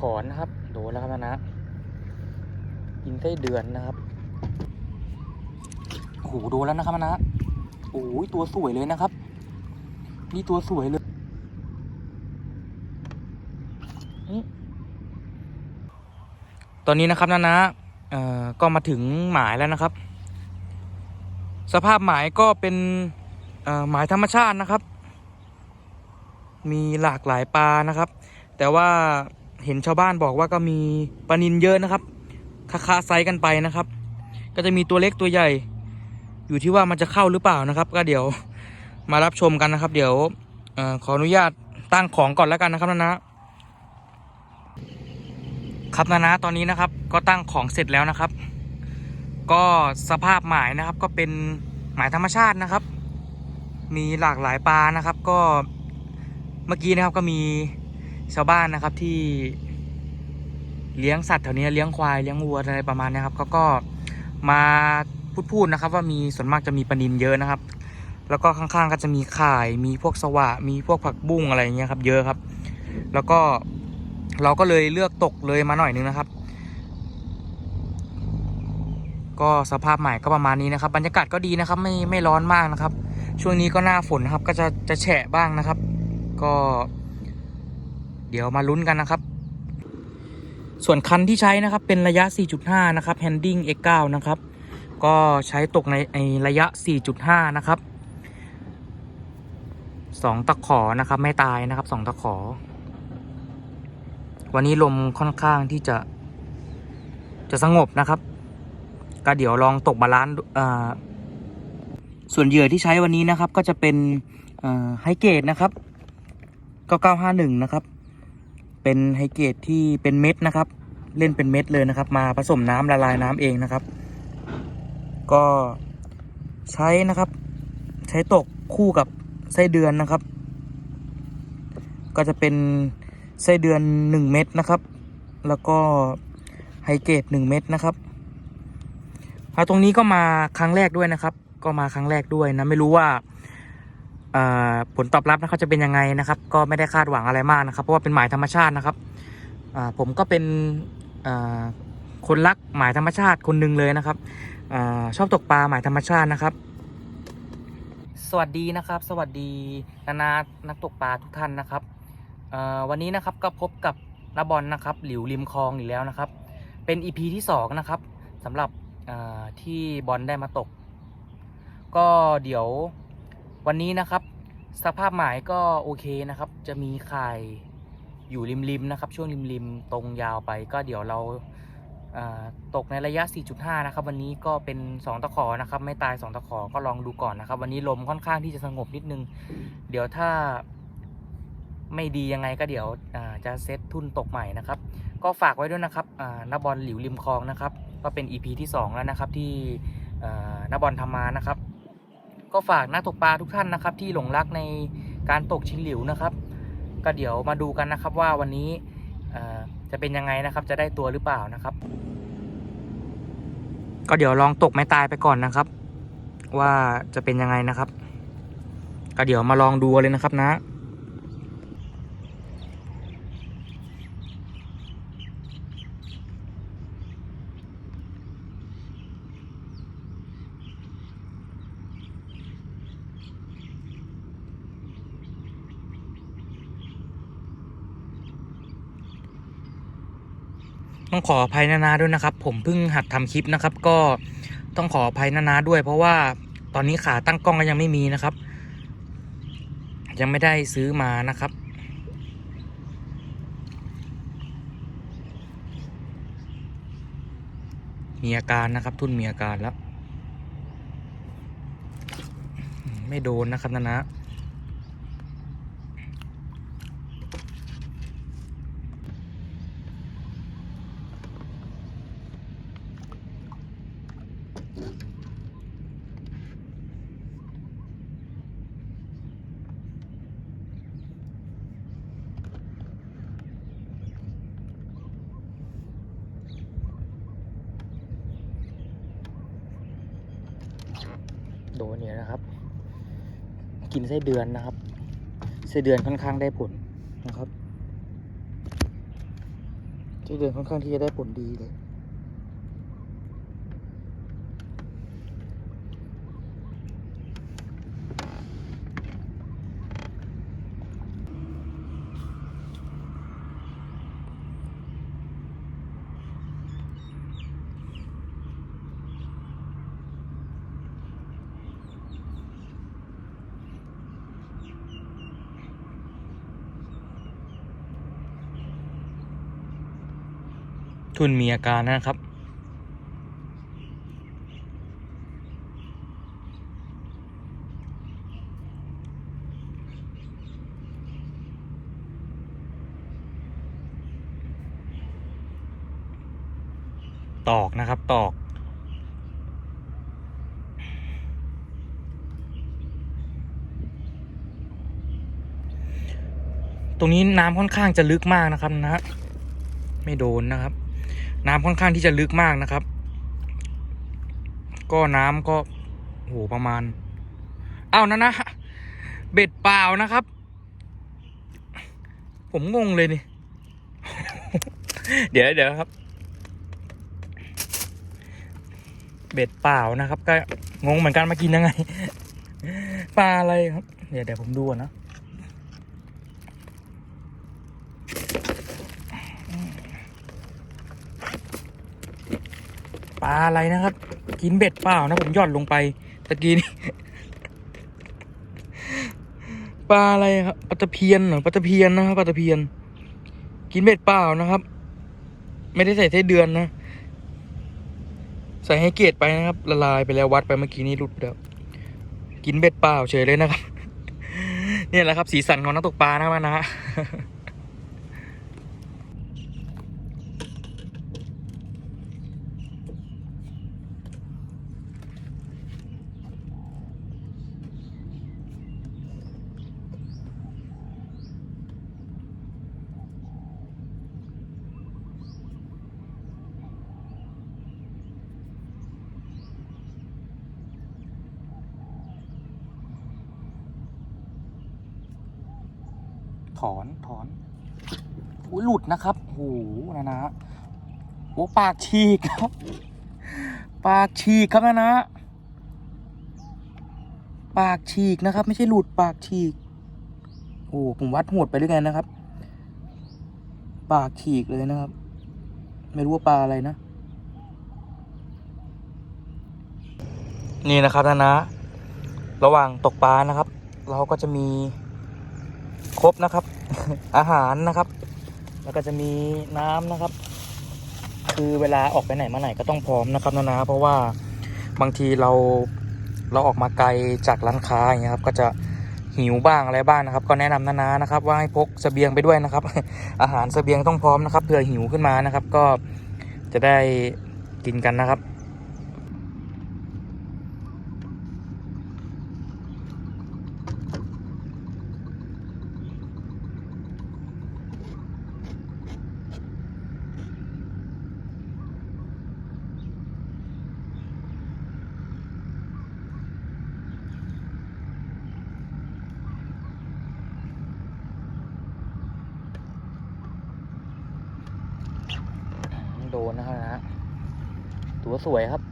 ถอนนะครับ โดนแล้วครับนะกินไส้เดือนนะครับโอ้โหโดนแล้วนะครับนะโอ้ยตัวสวยเลยนะครับ นี่ตัวสวยเลยตอนนี้นะครับนะนะเอ่อก็มาถึงหมายแล้วนะครับ สภาพหมายก็เป็นหมายธรรมชาตินะครับ มีหลากหลายปลานะครับ แต่ว่า เห็นชาวบ้านบอกว่าก็มีปลานินเยอะนะครับคาคาไซกันไปนะครับ ก็จะมีตัวเล็กตัวใหญ่ อยู่ที่ว่ามันจะเข้าหรือเปล่านะครับ ก็เดี๋ยวมารับชมกันนะครับ เดี๋ยวอขออนุญาตตั้งของก่อนแล้วกันนะครับนะนะครับนะนะตอนนี้นะครับ ก็ตั้งของเสร็จแล้วนะครับ ก็สภาพหมายนะครับ ก็เป็นหมายธรรมชาตินะครับ มีหลากหลายปลานะครับ ก็เมื่อกี้นะครับก็มี ชาวบ้านนะครับที่เลี้ยงสัตว์แถวนี้เลี้ยงควายเลี้ยงวัวอะไรประมาณนี้ครับเขาก็มาพูดพูดนะครับ ว่ามีส่วนมากจะมีปลานินเยอะนะครับ แล้วก็ข้างๆก็จะมีข่าย มีพวกสวะ มีพวกผักบุ้งอะไรอย่างเงี้ยครับ เยอะครับ แล้วก็เราก็เลยเลือกตกเลยมาหน่อยนึงนะครับ ก็สภาพใหม่ก็ประมาณนี้นะครับ บรรยากาศก็ดีนะครับ ไม่ไม่ร้อนมากนะครับ ช่วงนี้ก็หน้าฝนนะครับ ก็จะจะแฉะบ้างนะครับ ก็ ดี๋ยวมาลุ้นกันนะครับ ส่วนคันที่ใช้นะครับเป็นระยะ 4.5 นะครับ Handing X9 นะครับ ก็ใช้ตกในในระยะ 4.5 นะครับ 2 ตะขอนะครับไม่ตายนะครับ 2 ตะขอ วันนี้ลมค่อนข้างที่จะ จะสงบนะครับ ก็เดี๋ยวลองตกบาลานซ์ส่วนเหยื่อที่ใช้วันนี้นะครับก็จะเป็นไฮเกตนะครับ 9951 นะครับ เป็นไฮเกตที่เป็นเม็ดนะครับ เล่นเป็นเม็ดเลยนะครับ มาผสมน้ำละลายน้ำเองนะครับ ก็ใช้นะครับ ใช้ตกคู่กับไส้เดือนนะครับ ก็จะเป็นไส้เดือน 1 เม็ดนะครับ แล้วก็ไฮเกต1เม็ดนะครับมาตรงนี้ก็มาครั้งแรกด้วยนะครับ ก็มาครั้งแรกด้วยนะไม่รู้ว่า ผลตอบรับนะครับจะเป็นยังไงนะครับ ก็ไม่ได้คาดหวังอะไรมากนะครับ เพราะว่าเป็นหมายธรรมชาตินะครับผมก็เป็นคนรักหมายธรรมชาติคนหนึ่งเลยนะครับอชอบตกปลาหมายธรรมชาตินะครับ สวัสดีนะครับ สวัสดีนานานักตกปลาทุกท่านนะครับวันนี้นะครับก็พบกับนาบอลนะครับหลิวริมคลองอีกแล้วนะครับ เป็น EP ที่สองนะครับสำหรับที่บอลได้มาตก ก็เดี๋ยว วันนี้นะครับ สภาพหมายก็โอเคนะครับ จะมีไข่อยู่ริมๆนะครับ ช่วงริมๆตรงยาวไป ก็เดี๋ยวเราอ่าตกในระยะ 4.5 นะครับ วันนี้ก็เป็น 2 ตะขอนะครับ ไม่ตาย 2 ตะขอก็ลองดูก่อนนะครับ วันนี้ลมค่อนข้างที่จะสงบนิดนึง เดี๋ยวถ้าไม่ดียังไงก็เดี๋ยวจะเซตทุนตกใหม่นะครับ ก็ฝากไว้ด้วยนะครับนบอลหลิวริมคลองนะครับ ก็เป็น EP ที่ 2 แล้วนะครับที่อ่านบอลทำมานะครับ ก็ฝากนักตกปลาทุกท่านนะครับ ที่หลงรักในการตกชิงหลิวนะครับ ก็เดี๋ยวมาดูกันนะครับว่าวันนี้จะเป็นยังไงนะครับ จะได้ตัวหรือเปล่านะครับ ก็เดี๋ยวลองตกไม้ตายไปก่อนนะครับ ว่าจะเป็นยังไงนะครับ ก็เดี๋ยวมาลองดูเลยนะครับนะ ต้องขออภัยนานาด้วยนะครับ ผมเพิ่งหัดทำคลิปนะครับ ก็ต้องขออภัยนานาด้วย เพราะว่าตอนนี้ขาตั้งกล้องก็ยังไม่มีนะครับ ยังไม่ได้ซื้อมานะครับ มีอาการนะครับ ทุ่นมีอาการแล้ว ไม่โดนนะครับนานะโดนเนี่ยนะครับ กินไส้เดือนนะครับไส้เดือนค่อนข้างได้ผลนะครับไส้เดือนค่อนข้างที่จะได้ผลดีเลย ทุนมีอาการนะครับ ตอกนะครับตอกตรงนี้น้ำค่อนข้างจะลึกมากนะครับนะไม่โดนนะครับ น้ำค่อนข้างที่จะลึกมากนะครับ ก็น้ำก็โหประมาณ เอ้านั่นะ เบ็ดเปล่านะครับ ผมงงเลยนี่ เดี๋ยวเดี๋ยวครับ เบ็ดเปล่านะครับ ก็งงเหมือนกันมากินยังไง ปลาอะไรครับ เดี๋ยวเดี๋ยวผมดูนะ ป ลาอะไรนะครับ กินเบ็ดเปล่านะผมย่อนลงไปตะกี้นี่ปลาอะไรครับปลาตะเพียนเหรอปลาตะเพียนนะครับปลาตะเพียน กินเบ็ดเปล่านะครับ ไม่ได้ใส่ไส้เดือนนะ ใส่ให้เกตไปนะครับ ละลายไปแล้ววัดไปเมื่อกี้นี้หลุดไปแล้วกินเบ็ดเปล่าเฉยเลยนะครับ เนี่ยแหละครับ สีสันของนักตกปลานะครับนะฮะ ถอนถอนอุ้ยหลุดนะครับโอ้โหนะนะโอ้ปากฉีกครับ ปากฉีกครับนะนะปากฉีกนะครับ ไม่ใช่หลุดปากฉีกโอ้ผมวัดโหดไปหรือไงนะครับ ปากฉีกเลยนะครับ ไม่รู้ว่าปลาอะไรนะ นี่นะครับนะนะ ระหว่างตกปลานะครับ เราก็จะมี ครบนะครับ อาหารนะครับ แล้วก็จะมีน้ำนะครับ คือเวลาออกไปไหนมาไหนก็ต้องพร้อมนะครับนะนะเพราะว่าบางทีเราเราออกมาไกลจากร้านค้าอย่างเงี้ยครับ ก็จะหิวบ้างอะไรบ้างนะครับ ก็แนะนำนานานะครับ ว่าให้พกเสบียงไปด้วยนะครับ อาหารเสบียงต้องพร้อมนะครับเผื่อหิวขึ้นมานะครับ ก็จะได้กินกันนะครับ ดนนะครับนะตัวสวยครับ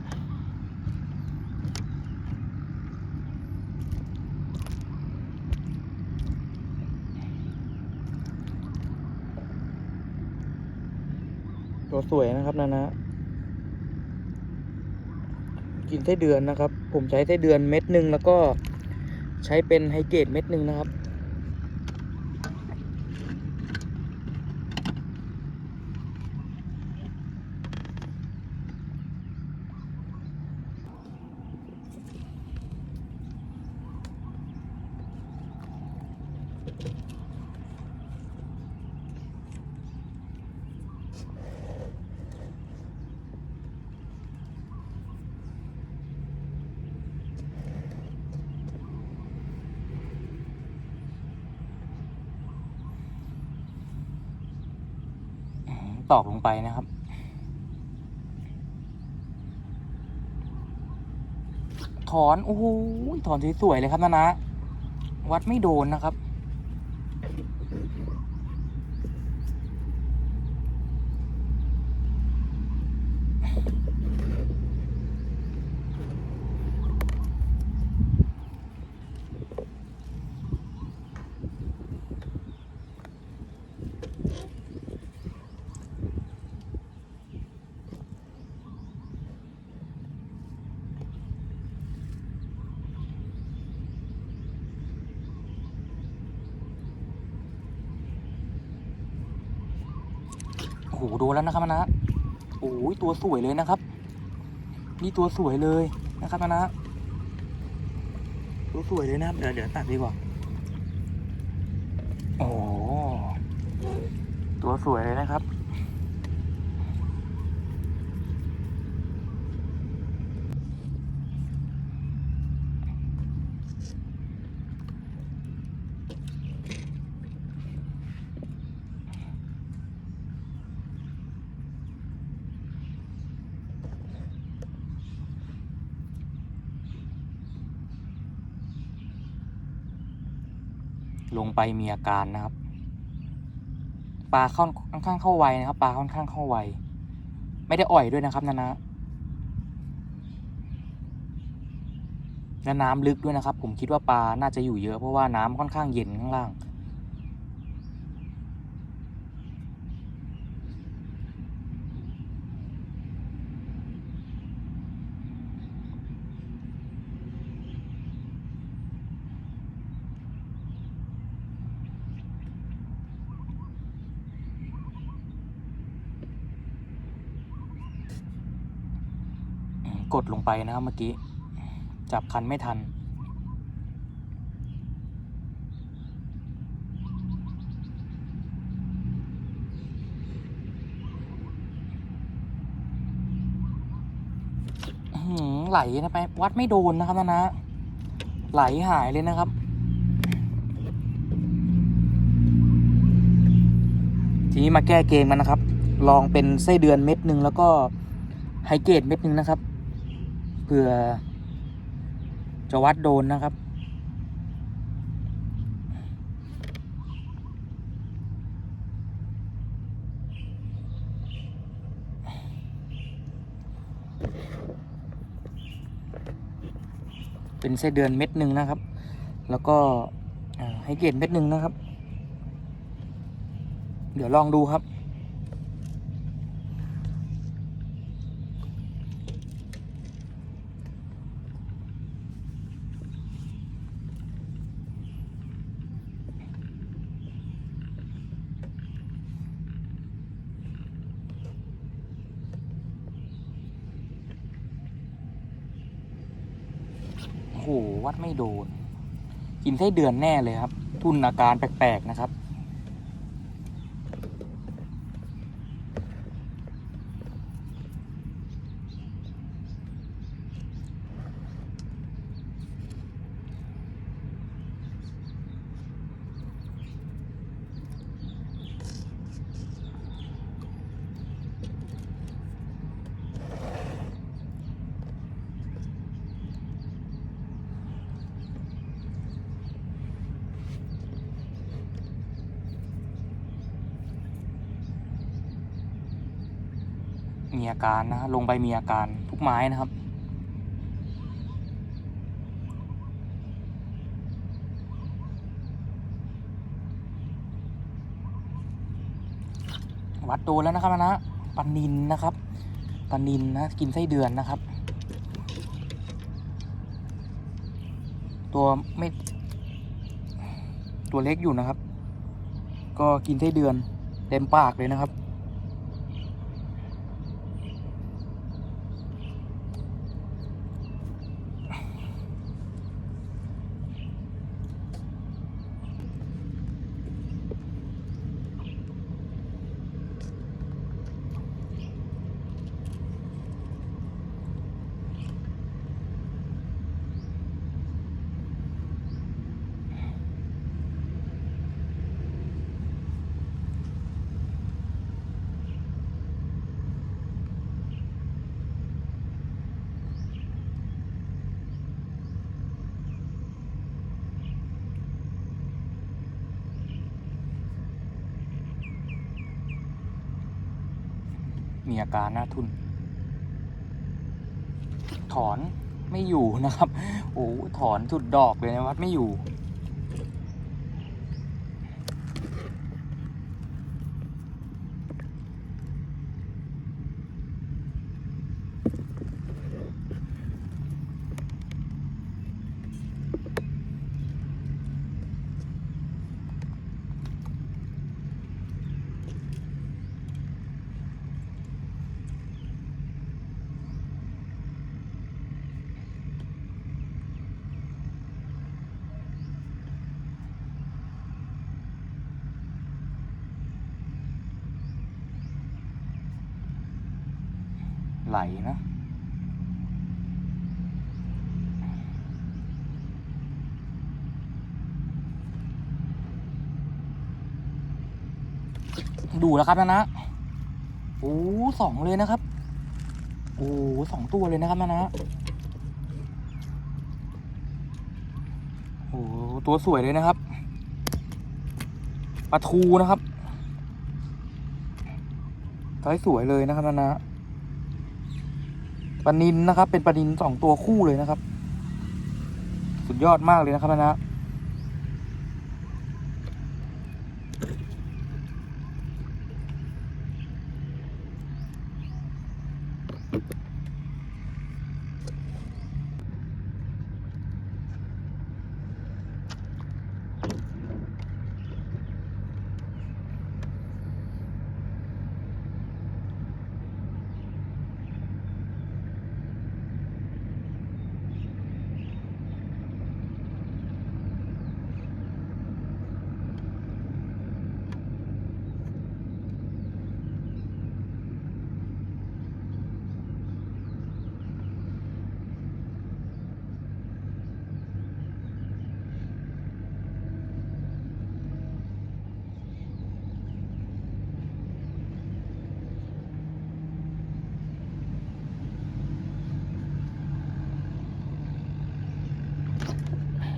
ตัวสวยนะครับนะนะ กินไส้เดือนนะครับ ผมใช้ไส้เดือนเม็ดหนึ่งแล้วก็ใช้เป็นไฮเกรดเม็ดหนึ่งนะครับ ตอกลงไปนะครับ ถอน โอ้โหถอนสวยๆเลยครับนะนะ วัดไม่โดนนะครับ โดนแล้วนะครับนะโอ้ยตัวสวยเลยนะครับ นี่ตัวสวยเลยนะครับนะตัวสวยเลยนะครับเดี๋ยวเดี๋ยวตัดดีกว่าโอ้ตัวสวยเลยนะครับ ไปมีอาการนะครับ ปลาเข้าค่อนข้างเข้าไวนะครับ ปลาค่อนข้างเข้าไว ไม่ได้อ่อยด้วยนะครับนะนะและน้ำลึกด้วยนะครับ ผมคิดว่าปลาน่าจะอยู่เยอะเพราะว่าน้ำค่อนข้างเย็นข้างล่าง กดลงไปนะครับเมื่อกี้ จับคันไม่ทันหือไหลนะไปวัดไม่โดนนะครับนะนะ ไหลหายเลยนะครับทีนี้มาแก้เกมกันนะครับ ลองเป็นไส้เดือนเม็ดหนึ่งแล้วก็ไฮเกตเม็ดหนึ่งนะครับ เพื่อ จะวัดโดนนะครับ เป็นไส้เดือนเม็ดหนึ่งนะครับ แล้วก็อ่าไฮเกตเม็ดหนึ่งนะครับ เดี๋ยวลองดูครับ ไม่โดน กินไส้เดือนแน่เลยครับ ทุนอาการแปลกๆนะครับ มีอาการนะลงไปมีอาการทุกไม้นะครับ วัดโดนแล้วนะครับนะปนินนะครับปนนินนะกินไส้เดือนนะครับ ตัวไม่ตัวเล็กอยู่นะครับ ก็กินไส้เดือนเต็มปากเลยนะครับ มีอาการหน้าทุน ถอนไม่อยู่นะครับ โอ้ถอนสุดดอกเลยนะวัดไม่อยู่ ไหลนะดูแล้วครับนะนะโอ้สองเลยนะครับ โอ้สองตัวเลยนะครับนะนะโอ้ตัวสวยเลยนะครับปลาทูนะครับไซส์สวยเลยนะครับนะนะ ปลานินนะครับ เป็นปลานินสองตัวคู่เลยนะครับ สุดยอดมากเลยนะครับนะนะ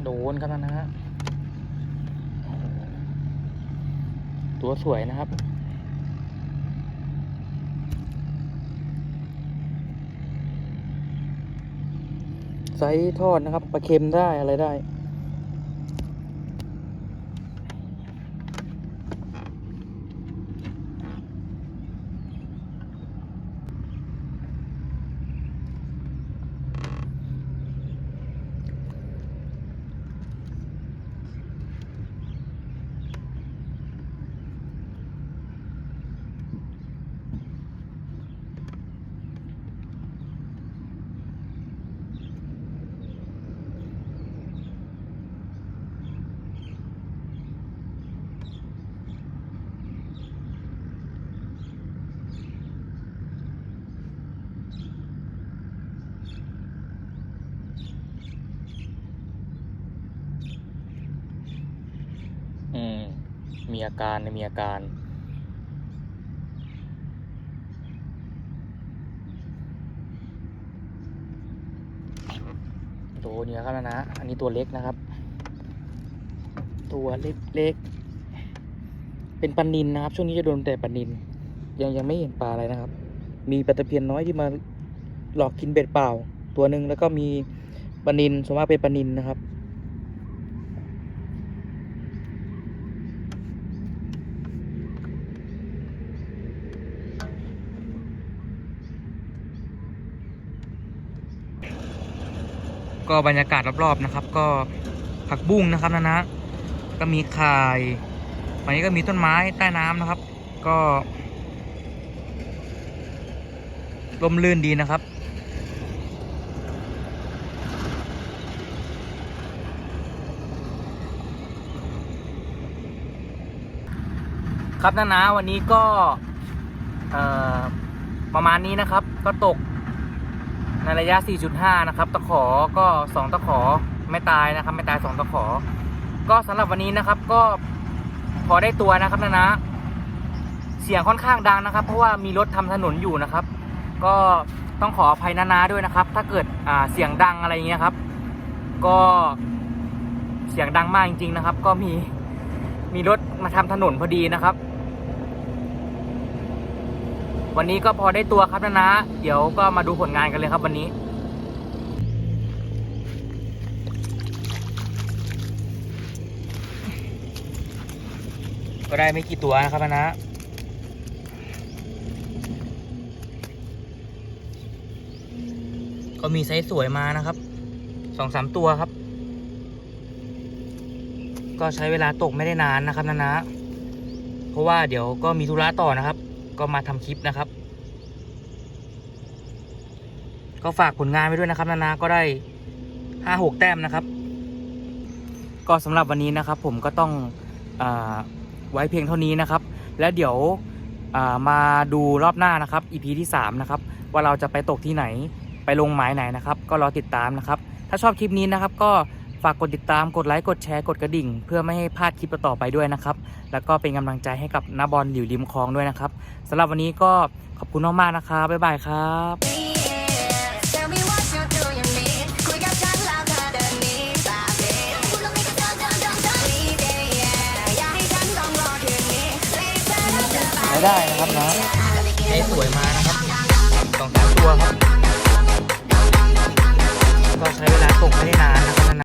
โดนครับนะฮะตัวสวยนะครับ ไซส์ทอดนะครับปลาเค็มได้อะไรได้ อืม มีอาการในมีอาการตัวเนี้ยครับนะนะ อันนี้ตัวเล็กนะครับ ตัวเล็กๆ เป็นปลานินนะครับ ช่วงนี้จะโดนแต่ปลานิน ยังยังไม่เห็นปลาอะไรนะครับ มีปลาตะเพียนน้อยที่มาหลอกกินเบ็ดเปล่า ตัวหนึ่งแล้วก็มีปลานินส่วนมากเป็นปลานินนะครับ ก็บรรยากาศรอบๆนะครับ ก็ผักบุ้งนะครับนะนะก็มีข่ายวันนี้ก็มีต้นไม้ใต้น้ำนะครับ ก็ลมลื่นดีนะครับ ครับนะนะวันนี้ก็ประมาณนี้นะครับ ก็ตก ในระยะ 4.5 นะครับ ตะขอก็ 2 ตะขอไม่ตายนะครับ ไม่ตาย 2 ตะขอ ก็สำหรับวันนี้นะครับก็พอได้ตัวนะครับนะนะ เสียงค่อนข้างดังนะครับ เพราะว่ามีรถทำถนนอยู่นะครับ ก็ต้องขออภัยนานาด้วยนะครับ ถ้าเกิดอ่าเสียงดังอะไรอย่างเงี้ยครับ ก็เสียงดังมากจริง ๆนะครับ ก็มีมีรถมาทำถนนพอดีนะครับ วันนี้ก็พอได้ตัวครับนะนะ เดี๋ยวก็มาดูผลงานกันเลยครับวันนี้ก็ได้ไม่กี่ตัวนะครับนะนะ ก็มีไซส์สวยมานะครับ สองสามตัวครับ ก็ใช้เวลาตกไม่ได้นานนะครับนะนะ เพราะว่าเดี๋ยวก็มีธุระต่อนะครับ ก็มาทำคลิปนะครับ ก็ฝากผลงานไว้ด้วยนะครับ นานาก็ได้ห้าหกแต้มนะครับ ก็สำหรับวันนี้นะครับ ผมก็ต้องอไว้เพียงเท่านี้นะครับ แล้วเดี๋ยวมาดูรอบหน้านะครับ EP ที่ 3 นะครับ ว่าเราจะไปตกที่ไหนไปลงหมายไหนนะครับ ก็รอติดตามนะครับ ถ้าชอบคลิปนี้นะครับก็ ฝากกดติดตามกดไลค์กดแชร์กดกระดิ่ง เพื่อไม่ให้พลาดคลิปต่อๆไปด้วยนะครับ แล้วก็เป็นกำลังใจให้กับนาบอลอยู่ริมคลองด้วยนะครับสำหรับวันนี้ก็ขอบคุณมากๆนะครับบ๊ายบายครับ Tell me what you do you need คุยกับฉันแล้วเธอเดินหนีตาเบคุณต้องมีกับฉันฉันฉันฉัน Leave it yeah อย่าให้ฉันต้องรอคืนนี้ Please เธอเธอไปใช้ได้นะครับนะให้สวยมานะครับสองสามตัวครับ ก็ใช้เวลาตกไม่ได้นานนะครับ